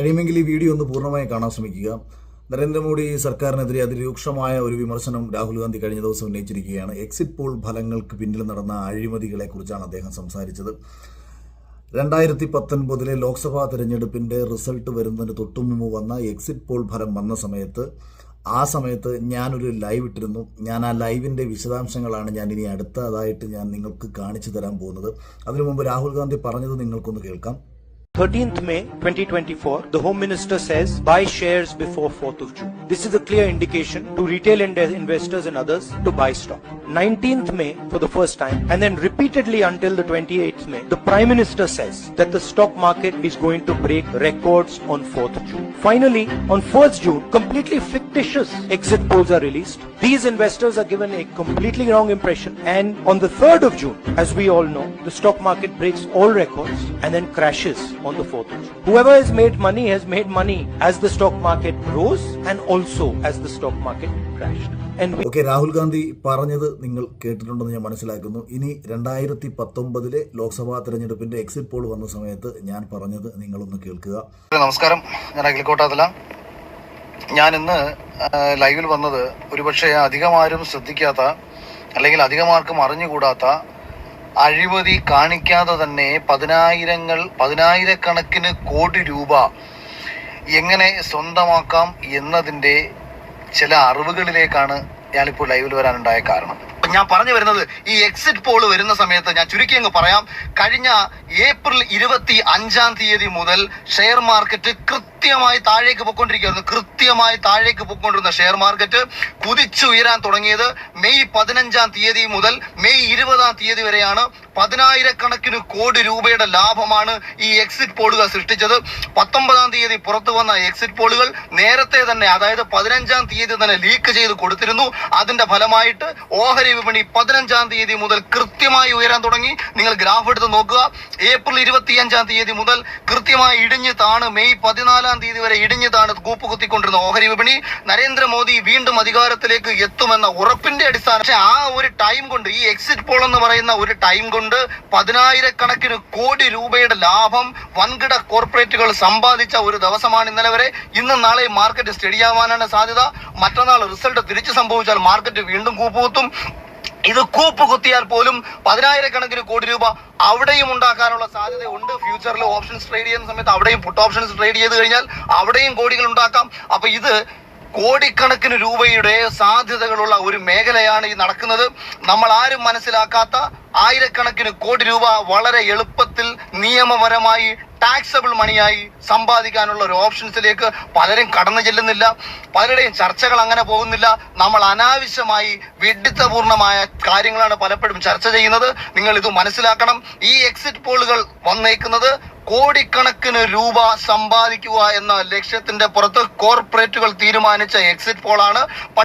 കഴിയുമെങ്കിൽ ഈ വീഡിയോ ഒന്ന് പൂർണമായി കാണാൻ ശ്രമിക്കുക. നരേന്ദ്രമോദി സർക്കാരിനെതിരെ അതിരൂക്ഷമായ ഒരു വിമർശനം രാഹുൽ ഗാന്ധി കഴിഞ്ഞ ദിവസം ഉന്നയിച്ചിരിക്കുകയാണ്. എക്സിറ്റ് പോൾ ഫലങ്ങൾക്ക് പിന്നിൽ നടന്ന അഴിമതികളെ കുറിച്ചാണ് അദ്ദേഹം സംസാരിച്ചത്. രണ്ടായിരത്തി പത്തൊൻപതിലെ ലോക്സഭാ തെരഞ്ഞെടുപ്പിന്റെ റിസൾട്ട് വരുന്നതിന് തൊട്ടുമുമ്പ് വന്ന എക്സിറ്റ് പോൾ ഫലം വന്ന സമയത്ത് ആ സമയത്ത് ഞാനൊരു ലൈവ് ഇട്ടിരുന്നു. ഞാൻ ആ ലൈവിന്റെ വിശദാംശങ്ങളാണ് ഞാൻ ഇനി അടുത്തതായിട്ട് ഞാൻ നിങ്ങൾക്ക് കാണിച്ചു തരാൻ പോകുന്നത്. അതിനു മുമ്പ് രാഹുൽ ഗാന്ധി പറഞ്ഞത് നിങ്ങൾക്കൊന്ന് കേൾക്കാം. 13th May 2024, the Home Minister says buy shares before 4th of June. This is a clear indication to retail investors and others to buy stock. 19th May for the first time and then repeatedly until the 28th May, the Prime Minister says that the stock market is going to break records on 4th June. Finally, on 4th June, completely fictitious exit polls are released. These investors are given a completely wrong impression and on the 3rd of June, as we all know, the stock market breaks all records and then crashes on the 4th of June. Whoever has made money has made money as the stock market rose and also as the stock market crashed. Okay Rahul Gandhi പറഞ്ഞത് നിങ്ങൾ കേട്ടിട്ടുണ്ടെന്ന് ഞാൻ മനസ്സിലാക്കുന്നു ഇനി രണ്ടായിരത്തി പത്തൊമ്പതിലെ ലോക്സഭാ തെരഞ്ഞെടുപ്പിന്റെ exit poll വന്ന സമയത്ത് ഞാൻ പറഞ്ഞത് നിങ്ങളൊന്ന് കേൾക്കുക നമസ്കാരം ഞാൻ അഖിൽക്കോട്ടാതല ഞാൻ ഇന്ന് ലൈവിൽ വന്നത് ഒരുപക്ഷെ അധികമാരും ശ്രദ്ധിക്കാത്ത അല്ലെങ്കിൽ അധികമാർക്കും അറിഞ്ഞുകൂടാത്ത അഴിമതി കാണിക്കാതെ തന്നെ പതിനായിരങ്ങൾ പതിനായിരക്കണക്കിന് കോടി രൂപ എങ്ങനെ സ്വന്തമാക്കാം എന്നതിന്റെ ചില അറിവുകളിലേക്കാണ് ഞാനിപ്പോൾ ലൈവിൽ വരാനുണ്ടായ കാരണം. ഞാൻ പറഞ്ഞു വരുന്നത് ഈ എക്സിറ്റ് പോൾ വരുന്ന സമയത്ത് ഞാൻ ചുരുക്കി അങ്ങ് പറയാം. കഴിഞ്ഞ ഏപ്രിൽ ഇരുപത്തി അഞ്ചാം തീയതി മുതൽ ഷെയർ മാർക്കറ്റ് കൃത്യമായി താഴേക്ക് പൊയ്ക്കൊണ്ടിരിക്കുകയായിരുന്നു. കൃത്യമായി താഴേക്ക് പൊയ്ക്കൊണ്ടിരുന്ന ഷെയർ മാർക്കറ്റ് കുതിച്ചുയരാൻ തുടങ്ങിയത് മെയ് പതിനഞ്ചാം തീയതി മുതൽ മെയ് ഇരുപതാം തീയതി വരെയാണ്. പതിനായിരക്കണക്കിന് കോടി രൂപയുടെ ലാഭമാണ് ഈ എക്സിറ്റ് പോളുകൾ സൃഷ്ടിച്ചത്. പത്തൊമ്പതാം തീയതി പുറത്തു വന്ന എക്സിറ്റ് പോളുകൾ നേരത്തെ തന്നെ അതായത് പതിനഞ്ചാം തീയതി തന്നെ ലീക്ക് ചെയ്ത് കൊടുത്തിരുന്നു. അതിന്റെ ഫലമായിട്ട് ഓഹരി വിപണി പതിനഞ്ചാം തീയതി മുതൽ കൃത്യമായി ഉയരാൻ തുടങ്ങി. നിങ്ങൾ ഗ്രാഫ് എടുത്ത് നോക്കുക. ഏപ്രിൽ ഇരുപത്തിയഞ്ചാം തീയതി മുതൽ കൃത്യമായി ഇടിഞ്ഞ് താണ്. മെയ് പതിനാലാം തീയതി വരെ ഇടിഞ്ഞ് താണ് കൂപ്പുകുത്തിക്കൊണ്ടിരുന്ന ഓഹരി വിപണി. നരേന്ദ്രമോദി വീണ്ടും അധികാരത്തിലേക്ക് എത്തുമെന്ന ഉറപ്പിന്റെ അടിസ്ഥാനം പക്ഷെ ആ ഒരു ടൈം കൊണ്ട് ഈ എക്സിറ്റ് പോൾ എന്ന് പറയുന്ന ഒരു ടൈം കൊണ്ട് പതിനായിരക്കണക്കിന് കോടി രൂപയുടെ ലാഭം വൻകിട കോർപ്പറേറ്റുകൾ സമ്പാദിച്ച ഒരു ദിവസമാണ് ഇന്നലെ വരെ. ഇന്നും നാളെ മാർക്കറ്റ് സ്റ്റഡി ആവാനാണ് സാധ്യത. മറ്റന്നാൾ റിസൾട്ട് തിരിച്ചു സംഭവിച്ചാൽ മാർക്കറ്റ് വീണ്ടും കൂപ്പുകുത്തും. ഇത് കൂപ്പ് കുത്തിയാൽ പോലും പതിനായിരക്കണക്കിന് കോടി രൂപ അവിടെയും ഉണ്ടാക്കാനുള്ള സാധ്യത ഉണ്ട് ഫ്യൂച്ചറിൽ ഓപ്ഷൻസ് ട്രേഡ് ചെയ്യുന്ന സമയത്ത് അവിടെയും പുട്ട് ഓപ്ഷൻസ് ട്രേഡ് ചെയ്ത് കഴിഞ്ഞാൽ അവിടെയും കോടികൾ ഉണ്ടാക്കാം. അപ്പൊ ഇത് കോടിക്കണക്കിന് രൂപയുടെ സാധ്യതകളുള്ള ഒരു മേഖലയാണ് ഈ നടക്കുന്നത്. നമ്മൾ ആരും മനസ്സിലാക്കാത്ത ആയിരക്കണക്കിന് കോടി രൂപ വളരെ എളുപ്പത്തിൽ നിയമപരമായി ടാക്സബിൾ മണിയായി സമ്പാദിക്കാനുള്ള ഒരു ഓപ്ഷൻസിലേക്ക് പലരും കടന്നു ചെല്ലുന്നില്ല. പലരുടെയും ചർച്ചകൾ അങ്ങനെ പോകുന്നില്ല. നമ്മൾ അനാവശ്യമായി വിഡിത്തപൂർണമായ കാര്യങ്ങളാണ് പലപ്പോഴും ചർച്ച ചെയ്യുന്നത്. നിങ്ങൾ ഇത് മനസ്സിലാക്കണം. ഈ എക്സിറ്റ് പോളുകൾ വന്നേക്കുന്നത് കോടിക്കണക്കിന് രൂപ സമ്പാദിക്കുക എന്ന ലക്ഷ്യത്തിന്റെ പുറത്ത് കോർപ്പറേറ്റുകൾ തീരുമാനിച്ച എക്സിറ്റ് പോളാണ്.